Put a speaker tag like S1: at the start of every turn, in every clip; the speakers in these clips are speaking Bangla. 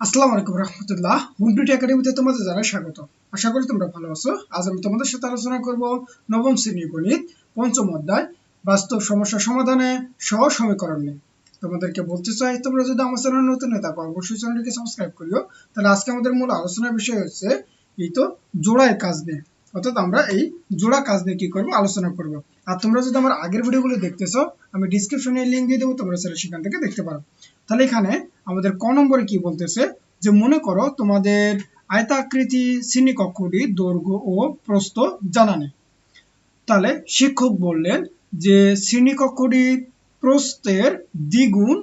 S1: আসসালামু আলাইকুম রহমতুল্লাহ। হুমটুটি একাডেমিতে তোমাদের জানাই স্বাগত। আশা করি তোমরা ভালো আছো। আজ আমি তোমাদের সাথে আলোচনা করব নবম শ্রেণির গণিত, পঞ্চম অধ্যায়, বাস্তব সমস্যা সমাধানে সহজ সমীকরণ নিয়ে। তোমাদেরকে বলতে চাই, তোমরা যদি আমার চ্যানেল নতুন হয়ে থাকো, অবশ্যই চ্যানেলটিকে সাবস্ক্রাইব করিও। তাহলে আজকে আমাদের মূল আলোচনার বিষয় হচ্ছে, এই তো জোড়ায় কাজ নিয়ে। অর্থাৎ আমরা এই জোড়া কাজ নিয়ে কি করব, আলোচনা করব। আর তোমরা যদি আমার আগের ভিডিওগুলো দেখতেছো, আমি ডিসক্রিপশনে লিঙ্ক দিয়ে দেবো, তোমরা সেটা সেখান থেকে দেখতে পারো। তাহলে এখানে আমাদের ক নম্বরে কি বলতেছে? যে মনে করো তোমাদের আয়তাকৃতি শ্রেণীকক্ষটি দৈর্ঘ্য ও প্রস্থ জানা নেই। তাহলে শিক্ষক বললেন যে শ্রেণীকক্ষটির প্রস্থের দ্বিগুণ,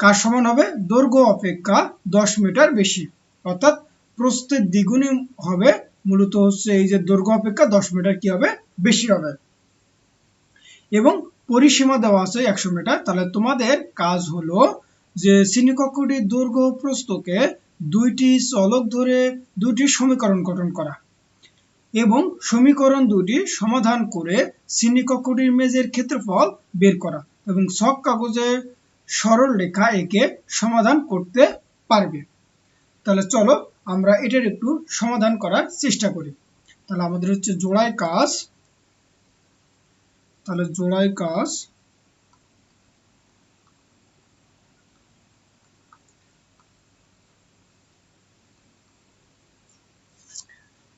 S1: কার সমান হবে? দৈর্ঘ্য অপেক্ষা দশ মিটার বেশি। অর্থাৎ প্রস্থের দ্বিগুণই হবে মূলত হচ্ছে এই যে দৈর্ঘ্য অপেক্ষা দশ মিটার কি হবে? বেশি হবে। এবং পরিসীমা দেওয়া আছে একশো মিটার। তাহলে তোমাদের কাজ হলো যে শ্রেণীকক্ষটির দৈর্ঘ্য ও প্রস্থকে দুইটি চলক ধরে দুটি সমীকরণ গঠন করা এবং সমীকরণ দুটি সমাধান করে শ্রেণীকক্ষটির মেজের ক্ষেত্রফল বের করা এবং সব কাগজে সরল রেখা একে সমাধান করতে পারবে। তাহলে চলো আমরা এটার একটু সমাধান করার চেষ্টা করি। তাহলে আমাদের হচ্ছে জোড়ায় কাজ, তাহলে জোড়ায় কাজ,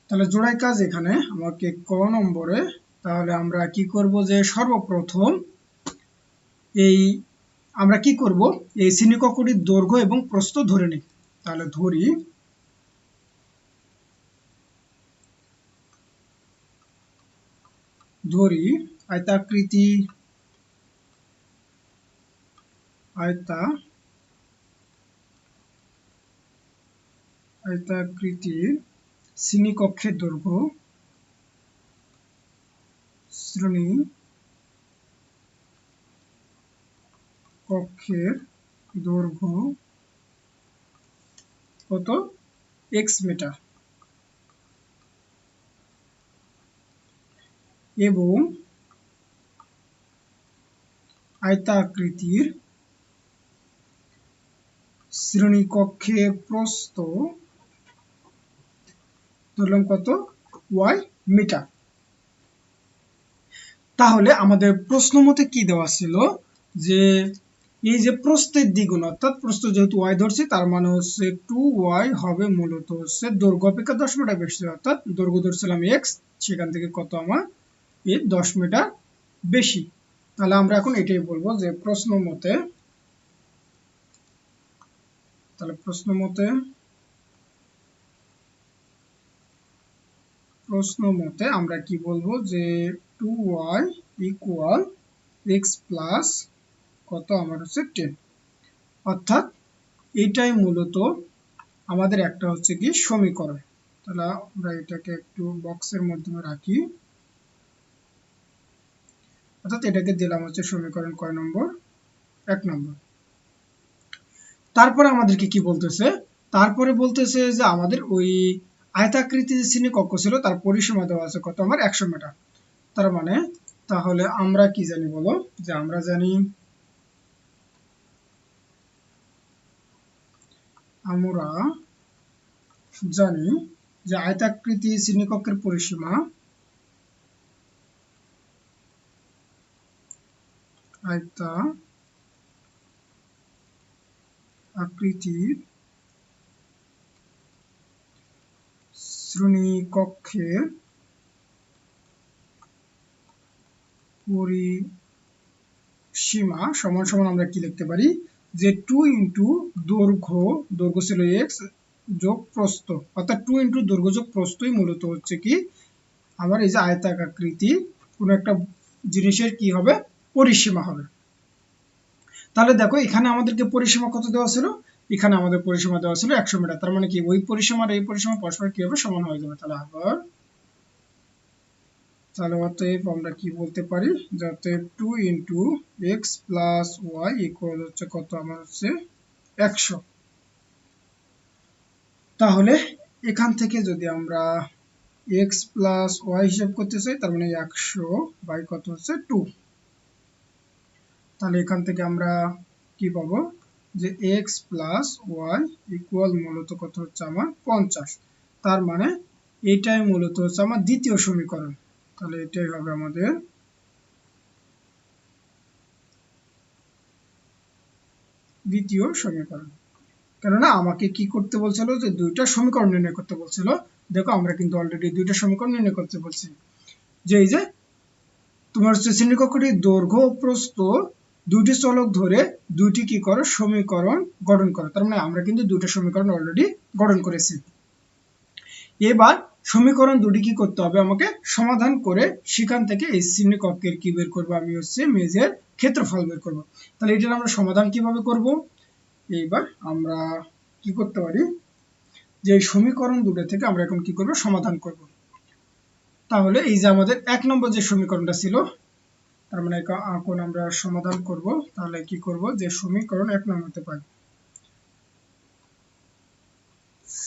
S1: তাহলে জোড়াই কাজ এখানে আমাকে ক নম্বরে, তাহলে আমরা কি করব যে সর্বপ্রথম এই, আমরা কি করব? এই শ্রেণীকক্ষটির দৈর্ঘ্য এবং প্রস্থ ধরে নিই। তাহলে ধরি ধরি আয়তাকৃতি আয়তা আয়তাকৃতির শ্রেণীকক্ষের দৈর্ঘ্য শ্রেণি কক্ষের দৈর্ঘ্য কত? এক্স মিটার এবং আয়তাকৃতির শ্রেণীকক্ষে প্রস্থ ধরলাম কত? Y metre. তাহলে আমাদের প্রশ্ন মতে কি দেওয়া ছিল? যে এই যে প্রস্থের দ্বিগুণ, অর্থাৎ প্রস্থ যেহেতু ওয়াই ধরছি, তার মানে হচ্ছে টু ওয়াই হবে মূলত হচ্ছে দৈর্ঘ্য অপেক্ষা দশ মিটার বেশি, অর্থাৎ দৈর্ঘ্য ধরছিলাম এক্স, সেখান থেকে কত আমার? এই দশ মিটার বেশি। তাহলে আমরা এখন এটাই বলব যে প্রশ্ন মতে, তাহলে প্রশ্ন মতে প্রশ্ন মতে আমরা কি বলব যে two Y equal X plus কত আমার হচ্ছে টেন অর্থাৎ এইটাই মূলত আমাদের একটা হচ্ছে কি সমীকরণ। তাহলে আমরা এটাকে একটু বক্সের মাধ্যমে রাখি। অর্থাৎ এটাকে দিলাম হচ্ছে সমীকরণ কয় নম্বর? এক নম্বর। তারপরে আমাদেরকে কি বলতেছে? তারপরে বলতেছে যে আমাদের ওই আয়তাকৃতি যে শ্রেণি কক্ষ ছিল, তার পরিসীমা দেওয়া আছে কত? আমার একশো মিটার। তার মানে তাহলে আমরা কি জানি বলো? যে আমরা জানি আমরা জানি যে আয়তাকৃতি শ্রেণীকক্ষের পরিসীমা আয়তা, আকৃতির শ্রেণীকক্ষের পরিসীমা সমান সমান আমরা কি লিখতে পারি? যে টু ইন্টু দৈর্ঘ্য দৈর্ঘ্য ছিল এক্স যোগ প্রস্থ। অর্থাৎ টু ইন্টু দৈর্ঘ্য যোগ প্রস্থই মূলত হচ্ছে কি? আমার এই যে আয়তাকৃতি কোনো একটা জিনিসের কি হবে? পরিসীমা হবে। তাহলে দেখো, এখানে আমাদেরকে পরিসীমা কত দেওয়া ছিল? এখানে আমাদের পরিসীমা দেওয়া ছিল একশো মিটার। তার মানে কি? ওই পরিসীমার এই পরিসীমা পরস্পর কি হবে? সমান হয়ে যাবে। তাহলে আবার তাহলে অতএব আমরা কি বলতে পারি? যে অতএব two into x plus y equal হচ্ছে কত? আমার হচ্ছে একশো। তাহলে এখান থেকে যদি আমরা এক্স প্লাস ওয়াই হিসাব করতে চাই, তার মানে একশো বাই কত হচ্ছে? টু তাহলে এখান থেকে আমরা কি পাবো? যে এক্স প্লাস ওয়াই ইকুয়াল মূলত কত হচ্ছে আমার পঞ্চাশ। তার মানে এটাই মূলত হচ্ছে আমার দ্বিতীয় সমীকরণ। তাহলে এটাই হবে আমাদের দ্বিতীয় সমীকরণ। কেননা আমাকে কি করতে বলছিল? যে দুইটা সমীকরণ নির্ণয় করতে বলছিল। দেখো আমরা কিন্তু অলরেডি দুইটা সমীকরণ নির্ণয় করতে বলছি। যে এই যে তোমার হচ্ছে শ্রেণীকক্ষটির দৈর্ঘ্য প্রস্থ দুইটি চলক ধরে দুইটি কি করো? সমীকরণ গঠন করো। তার মানে আমরা কিন্তু দুটো সমীকরণ অলরেডি গঠন করেছি। এবার সমীকরণ দুটি কি করতে হবে? আমাকে সমাধান করে সেখান থেকে এই শ্রেণীকক্ষের কি বের করব? আমি হচ্ছে মেজের ক্ষেত্রফল বের করব। তাহলে এটার আমরা সমাধান কীভাবে করব? এইবার আমরা কি করতে পারি? যে সমীকরণ দুটো থেকে আমরা এখন কি করব? সমাধান করব। তাহলে এই যে আমাদের এক নম্বর যে সমীকরণটা ছিল তার মানে এখন আমরা সমাধান করব, তাহলে কি করব যে সমীকরণ এক নম্বরতে পাই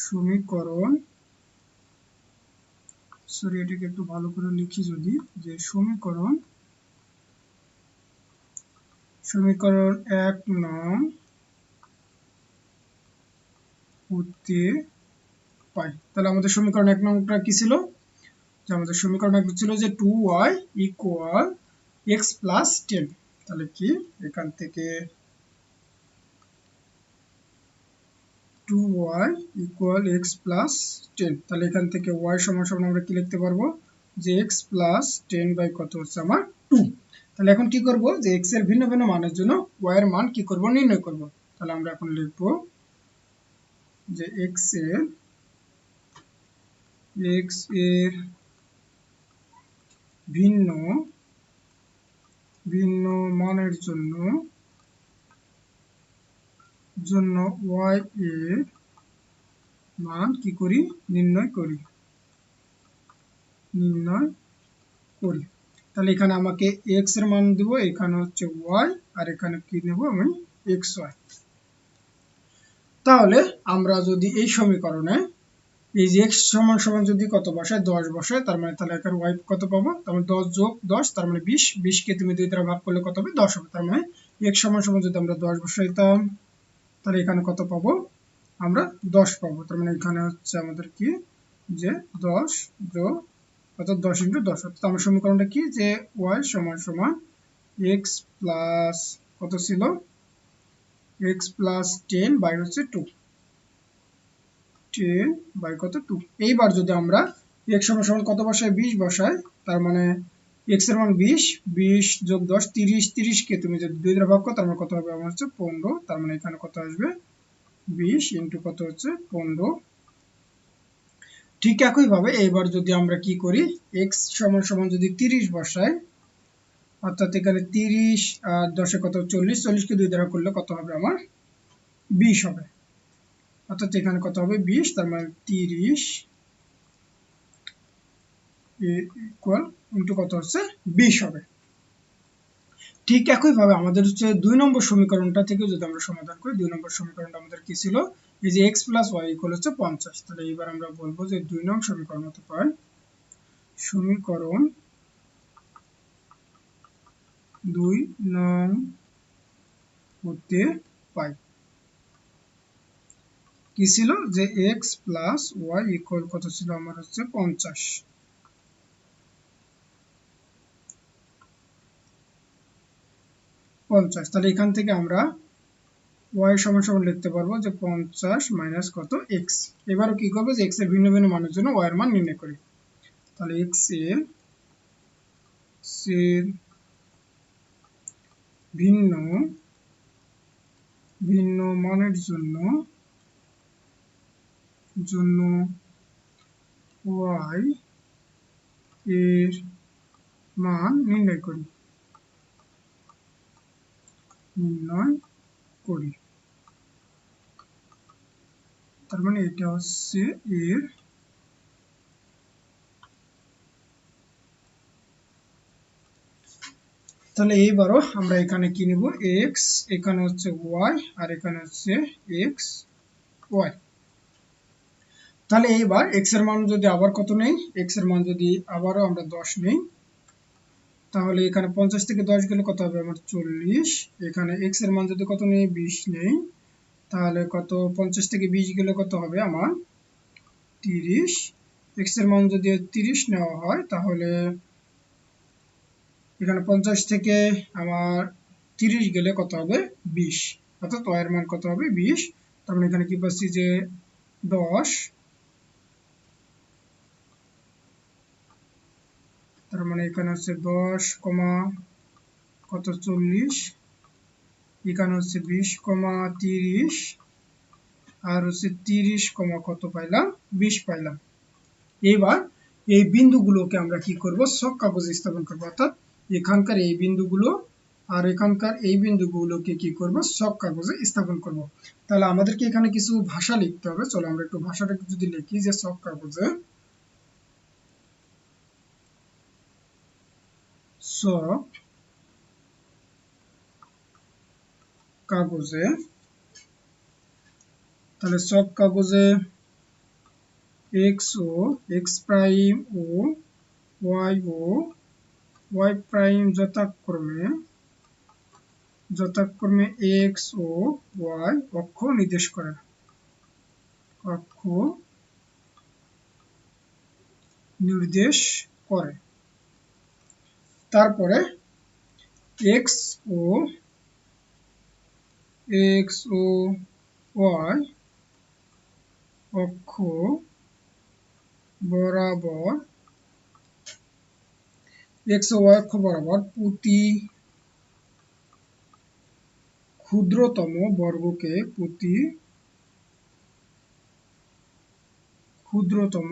S1: সমীকরণ সরি এটাকে একটু ভালো করে লিখি যদি, যে সমীকরণ সমীকরণ এক নং হতে পাই। তাহলে আমাদের সমীকরণ এক নম্বরটা কি ছিল? যে আমাদের সমীকরণ এক ছিল যে two y equal x plus ten তাহলে কি? এখান থেকে two y equal x plus ten তাহলে এখান থেকে ওয়াই সমান সমান আমরা কি লিখতে পারব? যে এক্স প্লাস টেন বাই কত হচ্ছে আমার টু তাহলে এখন কি করব? যে এক্সের ভিন্ন ভিন্ন মানের জন্য ওয়াই এর মান কি করব? নির্ণয় করব। তাহলে আমরা এখন লিখব যে এক্সের এক্সের ভিন্ন ভিন্ন মানের জন্য জন্য y এর মান কি করি? নির্ণয় করি। নির্ণয় করি। তাহলে এখানে আমাকে x এর মান দেব, এখানে হচ্ছে y, আর এখানে কি নেব আমি? xy তাহলে আমরা যদি এই সমীকরণে এই যে এক্স সমান সমান যদি কত বসায়? 10 বসায়, তার মানে তাহলে এখানে y কত পাবো? তার মানে 10 যোগ 10 তার মানে 20 20 কে তুমি দুই দ্বারা ভাগ করলে কত হবে? 10 হবে। তার মানে x সমান সমান যদি আমরা 10 বসাইতাম তাহলে এখানে কত পাবো? আমরা 10 পাবো। তার মানে এখানে হচ্ছে আমাদের কি? যে 10 যোগ, অর্থাৎ 10 ইন্টু 10 অর্থাৎ আমার সমীকরণটা কি? যে ওয়াই সমান সমান এক্স প্লাস কত ছিল? এক্স প্লাস টেন বাই হচ্ছে 2 10 বাই কত 2 এইবার যদি আমরা x সমান কত বসাই 20 বসাই তার মানে x এর মান 20 20 যোগ 10 30 30 কে তুমি যদি দুই দ্বারা ভাগ করো, তার মানে কত হবে? আমার হচ্ছে 15 তার মানে এখানে কত আসবে? 20 ইনটু কত হচ্ছে? 15 ঠিক একই ভাবে এবার যদি আমরা কি করি? x সমান সমান যদি 30 বসাই অর্থাৎ এখানে 30 আর 10 কত? 40 40 কে দুই দ্বারা করলে কত হবে? আমার 20 হবে। অর্থাৎ এখানে কত হবে? 20 তার মানে 30 ইকুয়াল ইন্টু কত হচ্ছে? বিশ হবে। ঠিক একইভাবে আমাদের হচ্ছে দুই নম্বর সমীকরণটা থেকে যদি আমরা সমাধান করি, দুই নম্বর সমীকরণটা আমাদের কি ছিল? এই যে এক্স প্লাস ওয়াই ইকুয়াল হচ্ছে পঞ্চাশ। তাহলে এবার আমরা বলব যে দুই নং সমীকরণ হতে পারে সমীকরণ দুই নং হতে পাই কি ছিল? যে এক্স প্লাস ওয়াই ইকুয়াল কত ছিল? আমার হচ্ছে পঞ্চাশ। পঞ্চাশ। তাহলে এখান থেকে আমরা ওয়াই সমান সমান লিখতে পারব যে পঞ্চাশ মাইনাস কত এক্স এবারও কি করব? যে এক্সের ভিন্ন ভিন্ন মানের জন্য ওয়াই এর মান নির্ণয় করি। তাহলে এক্সের এর ভিন্ন ভিন্ন মানের জন্য জন্য ওয়াই এর মান নির্ণয় করি। নির্ণয় করি। তার মানে এটা হচ্ছে এর তাহলে এইবারও আমরা এখানে কি নিব? এক্স এখানে হচ্ছে ওয়াই আর এখানে হচ্ছে এক্স ওয়াই তাহলে এইবার এক্সের মান যদি আবার কত নেই? এক্সের মান যদি আবারও আমরা দশ নেই, তাহলে এখানে পঞ্চাশ থেকে দশ গেলে কত হবে? আমার চল্লিশ। এখানে এক্সের মান যদি কত নেই? বিশ নেই। তাহলে কত? পঞ্চাশ থেকে বিশ গেলে কত হবে? আমার তিরিশ। এক্সের মান যদি তিরিশ নেওয়া হয়, তাহলে এখানে পঞ্চাশ থেকে আমার তিরিশ গেলে কত হবে? বিশ। অর্থাৎ ওয়ের মান কত হবে? বিশ। তার মানে এখানে কি পাচ্ছি যে দশ। তার মানে এখানে হচ্ছে দশ কমা কত চল্লিশ? এখানে হচ্ছে বিশ কমা তিরিশ। আর হচ্ছে তিরিশ কমা কত পাইলাম? বিশ পাইলাম। এবার এই বিন্দুগুলোকে আমরা কি করব? সব কাগজে স্থাপন করব। অর্থাৎ এখানকার এই বিন্দুগুলো আর এখানকার এই বিন্দুগুলোকে কি করব? সব কাগজে স্থাপন করব। তাহলে আমাদেরকে এখানে কিছু ভাষা লিখতে হবে। চলো আমরা একটু ভাষাটা যদি লিখি যে সব কাগজে। কাগজে, তাহলে সব কাগজে এক্স ও এক্স প্রাইম ও ওয়াই ও ওয়াই প্রাইম যথাক্রমে যথাক্রমে এক্স ও ওয়াই অক্ষ নির্দেশ করে। অক্ষ নির্দেশ করে। তারপরে এক্স ও এক্স ও ওয়াই অক্ষ বরাবর এক্স ও ওয়াই অক্ষ বরাবর প্রতি ক্ষুদ্রতম বর্গকে প্রতি ক্ষুদ্রতম,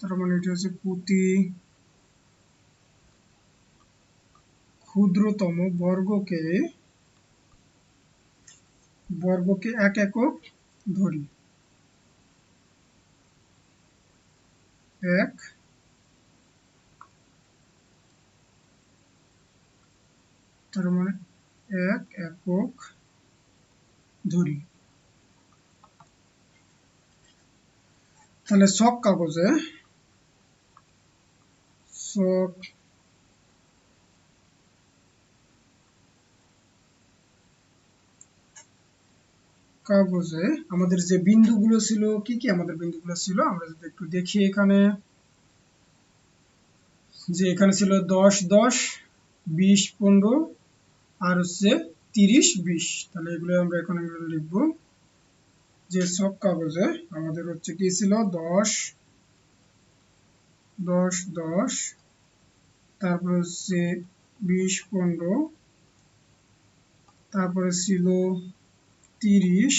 S1: তার মানে এটা হচ্ছে প্রতি ক্ষুদ্রতম বর্গকে বর্গকে এক একক ধরি। এক, তার মানে এক একক ধরি। তাহলে সব কাগজে সব কাগজে আমাদের যে বিন্দুগুলো ছিল, কি কি আমাদের বিন্দুগুলো ছিল? আমরা যদি একটু দেখি এখানে। যে এখানে ছিল দশ দশ, বিশ, পনেরো, আর হচ্ছে তিরিশ, বিশ। তাহলে এগুলো আমরা এখন লিখব। যে সব কাগজে আমাদের হচ্ছে কি ছিল? দশ দশ দশ, তারপর হচ্ছে বিশ, পনেরো, তারপরে ছিল তিরিশ,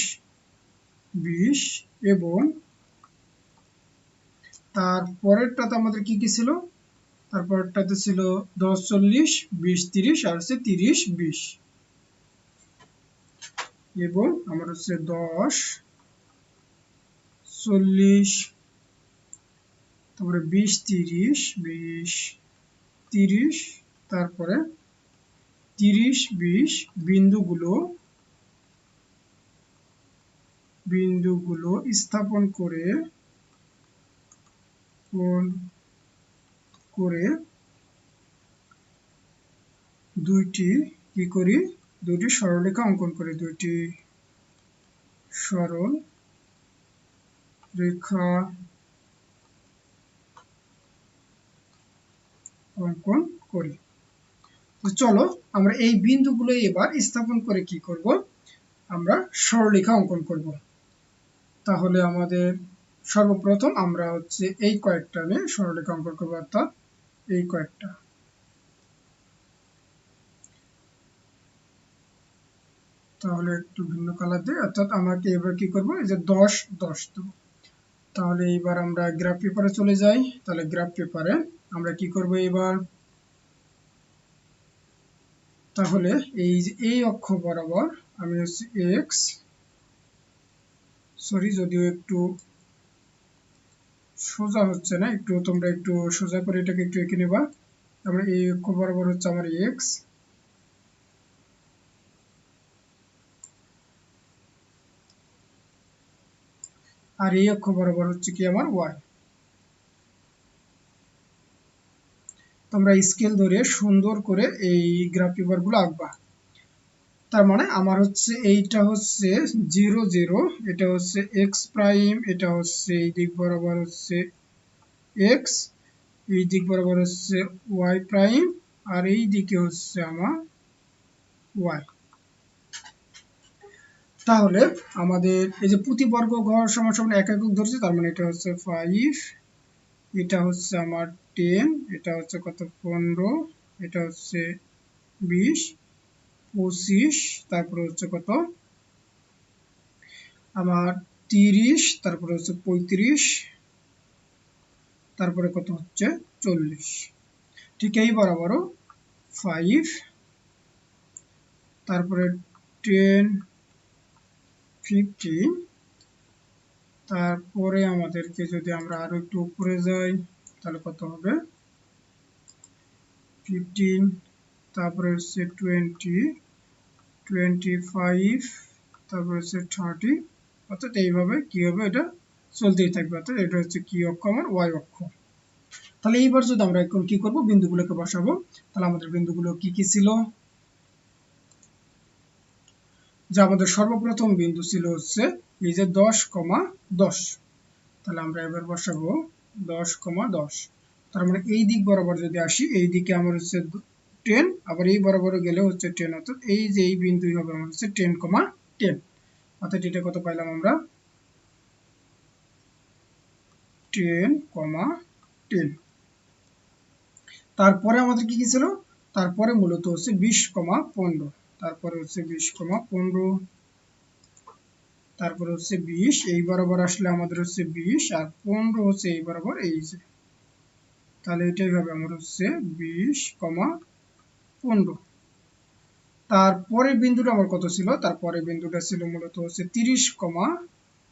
S1: বিশ এবং তারপরেরটাতে আমাদের কি কি ছিল? তারপরটাতে ছিল দশ, চল্লিশ, বিশ, তিরিশ, আর হচ্ছে তিরিশ, বিশ। এবং আমার হচ্ছে দশ, চল্লিশ, তারপরে বিশ, তিরিশ বিশ, তিরিশ, তারপরে তিরিশ, বিশ, বিন্দুগুলো বিন্দুগুলো স্থাপন করে করে দুইটি কি করি? দুটি সরলরেখা অঙ্কন করি। দুইটি সরল রেখা অঙ্কন করি। তো চলো আমরা এই বিন্দুগুলো এবার স্থাপন করে কি করব? আমরা সরলরেখা অঙ্কন করব। তাহলে আমাদের সর্বপ্রথম আমরা হচ্ছে এই কয়েকটা নিয়ে সরলরেখা অঙ্কন করব, অর্থাৎ এই কয়েকটা। তাহলে একটু ভিন্ন কালার দিই অর্থাৎ আমাকে এবার কি করব, এই যে দশ দশ দেব। তাহলে এবার আমরা গ্রাফ পেপারে চলে যাই। তাহলে গ্রাফ পেপারে আমরা কি করব এবার? তাহলে এই যে এই অক্ষ বরাবর আমি হচ্ছে এক্স সরি যদিও একটু সোজা হচ্ছে না, একটু তোমরা একটু সোজা করে এটাকে একটু এঁকে নেবা। তারপরে এই অক্ষ বরাবর হচ্ছে আমার এক্স। আর এই অক্ষ বরাবর হচ্ছে কি আমার ওয়াই। তোমরা স্কেল ধরে সুন্দর করে এই গ্রাফ পেপারগুলো আঁকবা। তার মানে আমার হচ্ছে এইটা হচ্ছে জিরো জিরো, এটা হচ্ছে এক্স প্রাইম এটা হচ্ছে এই দিক বরাবর হচ্ছে এক্স এই দিক বরাবর হচ্ছে ওয়াই প্রাইম আর এই দিকে হচ্ছে আমার ওয়াই তাহলে আমাদের এই যে প্রতিবর্গ ঘর সমান সমান এক একক ধরছে, তার মানে এটা হচ্ছে ফাইভ এটা হচ্ছে আমার টেন এটা হচ্ছে কত? পনেরো, এটা হচ্ছে বিশ পঁচিশ, তারপরে হচ্ছে কত? আমার তিরিশ, তারপরে হচ্ছে পঁয়ত্রিশ, তারপরে কত হচ্ছে? চল্লিশ। ঠিক এই বরাবরও ফাইভ তারপরে টেন ফিফটিন তারপরে আমাদেরকে যদি আমরা আরও একটু উপরে যাই, তাহলে কত হবে? ফিফটিন তারপরে হচ্ছে টোয়েন্টি টোয়েন্টি ফাইভ তারপরে হচ্ছে থার্টি অর্থাৎ এইভাবে কি হবে এটা চলতেই থাকবে, অর্থাৎ এটা হচ্ছে কি অক্ষ আমার ওয়াই অক্ষ। তাহলে এইবার যদি আমরা এখন কি করব? বিন্দুগুলোকে বসাবো। তাহলে আমাদের বিন্দুগুলো কি কি ছিল? যে আমাদের সর্বপ্রথম বিন্দু ছিল হচ্ছে এই যে দশ কমা দশ। তাহলে আমরা এবার বসাবো দশ কমা দশ। তার মানে এই দিক বরাবর যদি আসি, এই দিকে আমার হচ্ছে টেন আবার এই বরাবর গেলে হচ্ছে টেন অর্থাৎ এই যে এই বিন্দুই হবে আমার হচ্ছে টেন কমা টেন অর্থাৎ এটা কত পাইলাম আমরা? টেন কমা টেন তারপরে আমাদের কি কি ছিল? তারপরে মূলত হচ্ছে বিশ কমা পনেরো। তারপরে হচ্ছে বিশ কমা পনেরো। তারপরে হচ্ছে বিশ, এই বরাবর আসলে আমাদের হচ্ছে বিশ, আর পনেরো হচ্ছে এই বরাবর এই যে। তাহলে এটাই হবে আমার হচ্ছে বিশ কমা পনেরো। তারপরে বিন্দুটা আমার কত ছিল? তারপরে বিন্দুটা ছিল মূলত হচ্ছে তিরিশ কমা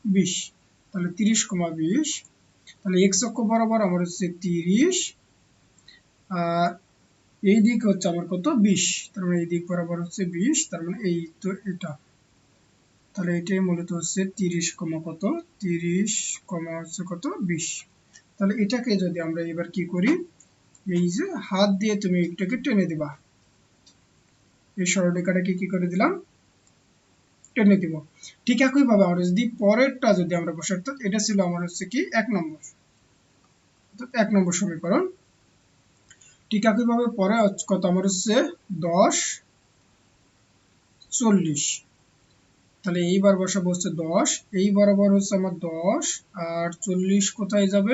S1: বিশ। তাহলে তিরিশ কমা বিশ, তাহলে এক্স অক্ষ বরাবর আমার হচ্ছে তিরিশ, আর এই দিক হচ্ছে আমার কত? বিশ। তার মানে এই দিক বরাবর হচ্ছে বিশ, তার মানে এই তো এটা। তাহলে এটাই মূলত হচ্ছে তিরিশ কমা কত? তিরিশ কমা হচ্ছে কত? বিশ। তাহলে এটাকে যদি আমরা এবার কি করি? এই যে হাত দিয়ে তুমি এটাকে টেনে দিবা। এই সরলরেখাটাকে কি করে দিলাম? টেনে দিব। ঠিক একই ভাবে আমরা যদি পরেরটা যদি আমরা বসে অর্থাৎ এটা ছিল আমার হচ্ছে কি এক নম্বর। এক নম্বর সমীকরণ। ঠিক একইভাবে পরে কত? আমার হচ্ছে দশ, চল্লিশ। তাহলে এইবার বসাবো হচ্ছে দশ। এই বরাবর হচ্ছে আমার দশ, আর চল্লিশ কোথায় যাবে?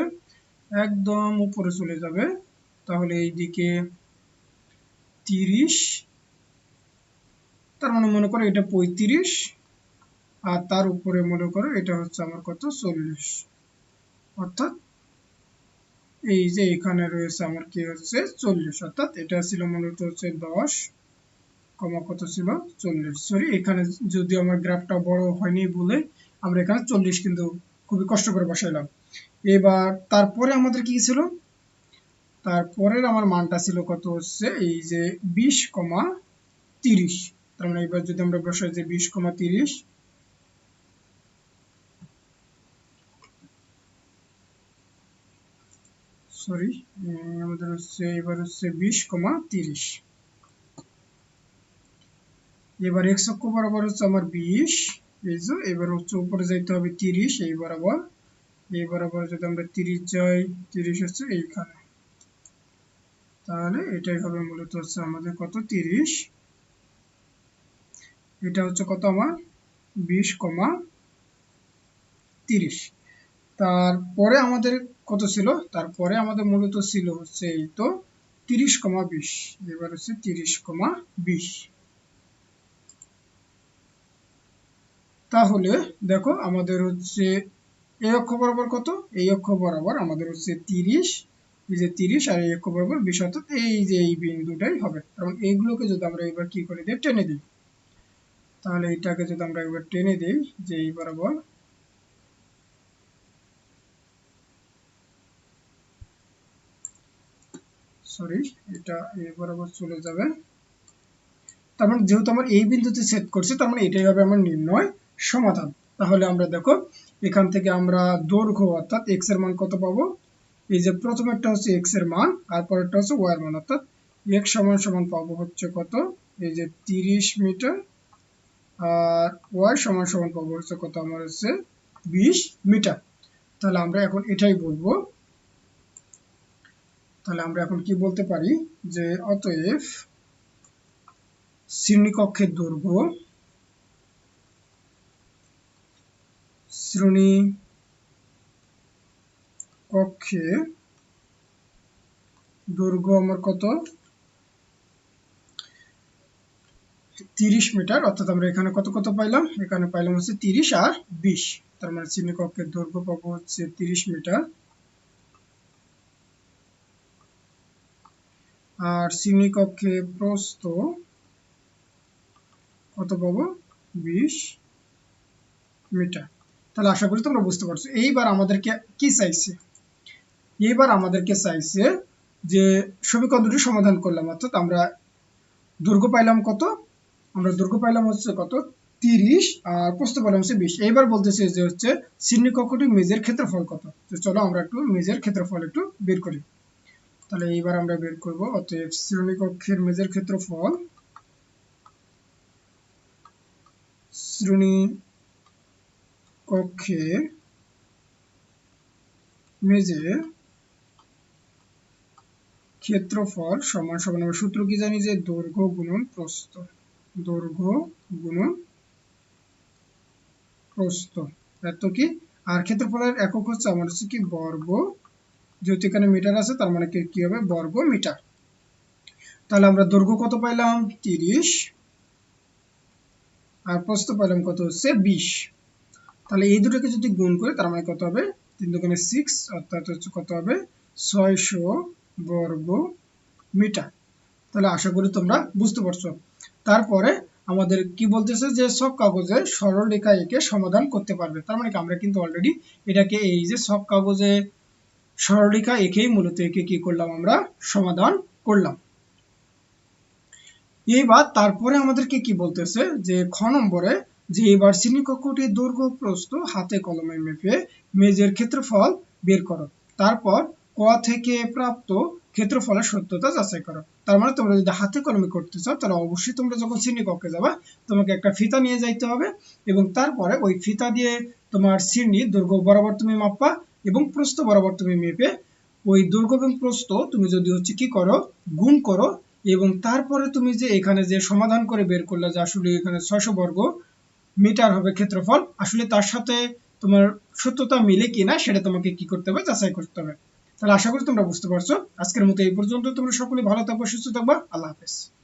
S1: একদম উপরে চলে যাবে। তাহলে এই দিকে তিরিশ তার মানে মনে করো এটা পঁয়ত্রিশ, আর তার উপরে মনে করো এটা হচ্ছে আমার কত? চল্লিশ। অর্থাৎ এই যে এখানে রয়েছে আমার কি হচ্ছে? চল্লিশ। অর্থাৎ এটা ছিল মূলত হচ্ছে দশ, কমা কত ছিল? চল্লিশ। সরি এখানে যদি আমার গ্রাফটা বড় হয়নি বলে আমরা এখানে চল্লিশ কিন্তু খুবই কষ্ট করে বসাইলাম। এবার তারপরে আমাদের কি ছিল? তারপরের আমার মানটা ছিল কত হচ্ছে? এই যে বিশ কমা তিরিশ। তার মানে এবার যদি আমরা বসাই যে বিশ কমা তিরিশ সরি আমাদের হচ্ছে এবার হচ্ছে বিশ কমা তিরিশ। এবার এক্স অক্ষ বরাবর হচ্ছে আমার বিশ, এই যে, এবার হচ্ছে উপরে যাইতে হবে তিরিশ, এই বরাবর। এই বরাবর যদি আমরা তিরিশ যাই, তিরিশ হচ্ছে এইখানে। তাহলে এটাই হবে মূলত হচ্ছে আমাদের কত? তিরিশ। এটা হচ্ছে কত আমার? বিশ কমা তিরিশ। তারপরে আমাদের কত ছিল? তারপরে আমাদের মূলত ছিল হচ্ছে এই তো তিরিশ কমা বিশ। এবার হচ্ছে তিরিশ কমা বিশ। তাহলে দেখো আমাদের হচ্ছে এই অক্ষ বরাবর কত? এই অক্ষ বরাবর আমাদের হচ্ছে তিরিশ, এই যে তিরিশ আর এই অক্ষ বরাবর বিশ, অর্থাৎ এই যে এই বিন্দুটাই হবে। কারণ এইগুলোকে যদি আমরা এবার কি করে দিই? টেনে দিই। তাহলে এটাকে যদি আমরা এবার টেনে দিই, যে এই বরাবর সরি এটা এই বরাবর চলে যাবে। তার মানে যেহেতু আমার এই বিন্দুতে সেট করছে, তার মানে এটাই হবে আমার নির্ণয় সমাধান। তাহলে আমরা দেখো, এখান থেকে আমরা দৈর্ঘ্য অর্থাৎ এক্সের মান কত পাবো? এই যে প্রথমেরটা হচ্ছে এক্সের মান, আর পরেরটা হচ্ছে ওয়াই এর মান। অর্থাৎ এক্স সমান সমান পাবো হচ্ছে কত? এই যে তিরিশ মিটার। আর ওয়াই সমান সমান পাবো হচ্ছে কত আমার হচ্ছে বিশ মিটার। তাহলে আমরা এখন এটাই বলব। তাহলে আমরা এখন কি বলতে পারি? যে অতএব শ্রেণীকক্ষের দৈর্ঘ্য শ্রেণি কক্ষে দৈর্ঘ্য আমার কত? তিরিশ মিটার, অর্থাৎ আমরা এখানে কত কত পাইলাম? এখানে পাইলাম হচ্ছে তিরিশ আর বিশ। তার মানে শ্রেণীকক্ষের দৈর্ঘ্য পাবো হচ্ছে তিরিশ মিটার। আর শ্রেণীকক্ষে প্রস্থ কত পাবো? বিশ মিটার। তাহলে আশা করি তোমরা বুঝতে পারছ। এইবার আমাদেরকে কি চাইছে? এইবার আমাদেরকে চাইছে যে সমীকরণ দুটি সমাধান করলাম। অর্থাৎ আমরা দৈর্ঘ্য পাইলাম কত? আমরা দৈর্ঘ্য পাইলাম হচ্ছে কত? তিরিশ, আর প্রস্থ পাইলাম হচ্ছে বিশ। এইবার বলতেছে যে হচ্ছে শ্রেণীকক্ষটি মেজের ক্ষেত্রফল কত? তো চলো আমরা একটু মেজের ক্ষেত্রফল একটু বের করি। তাহলে এইবার আমরা বের করব, অতএব শ্রেণীকক্ষের মেজের ক্ষেত্রফল শ্রেণি কক্ষে মেজের ক্ষেত্রফল সমান সমান সূত্র কি জানি যে দৈর্ঘ্য গুণন প্রস্থ? দৈর্ঘ্য গুণন প্রস্থ। এত কি? আর ক্ষেত্রফলের একক হচ্ছে আমার হচ্ছে কি? বর্গ। যেহেতু এখানে মিটার আছে, তার মানে কি হবে? বর্গ মিটার তাহলে আমরা দৈর্ঘ্য কত পাইলাম? তিরিশ। আর প্রস্থ পাইলাম কত হচ্ছে? বিশ। তাহলে এই দুটোকে যদি গুণ করি, তার মানে কত হবে? তিন দোকানে সিক্স অর্থাৎ হচ্ছে কত হবে? ছয়শো বর্গ মিটার তাহলে আশা করি তোমরা বুঝতে পারছ। তারপরে আমাদের কি বলতেছে যে সব কাগজে সরল রেখা একে সমাধান করতে পারবে। তার মানে আমরা কিন্তু অলরেডি এটাকে এই যে সব কাগজে সরলরেখা একেই মূলত একে কি করলাম আমরা? সমাধান করলাম। এইবার তারপরে আমাদেরকে কি বলতেছে যে খ নম্বরে যে এবার শ্রেণীকক্ষটির দৈর্ঘ্য প্রস্থ হাতে কলমে মেপে মেজের ক্ষেত্রফল বের করো। তারপর ক থেকে প্রাপ্ত ক্ষেত্রফলের সত্যতা যাচাই করো। তার মানে তোমরা যদি হাতে কলমে করতে চাও, তাহলে অবশ্যই তোমরা যখন শ্রেণীকক্ষে যাবা, তোমাকে একটা ফিতা নিয়ে যাইতে হবে এবং তারপরে ওই ফিতা দিয়ে তোমার শ্রেণি দৈর্ঘ্য বরাবর তুমি মাপবা এবং প্রস্থ বরাবর তুমি মেপে ওই দৈর্ঘ্য এবং প্রস্থ তুমি যদি হচ্ছে কি করো, গুণ করো এবং তারপরে তুমি যে এখানে যে সমাধান করে বের করলে যে আসলে এখানে ছয়শো বর্গ মিটার হবে ক্ষেত্রফল, আসলে তার সাথে তোমার সত্যতা মিলে কিনা সেটা তোমাকে কি করতে হবে, যাচাই করতে হবে। তাহলে আশা করি তোমরা বুঝতে পারছ। আজকের মতো এই পর্যন্ত তোমরা সকলে ভালো থাকব, সুস্থ থাকবা। আল্লাহ হাফেজ।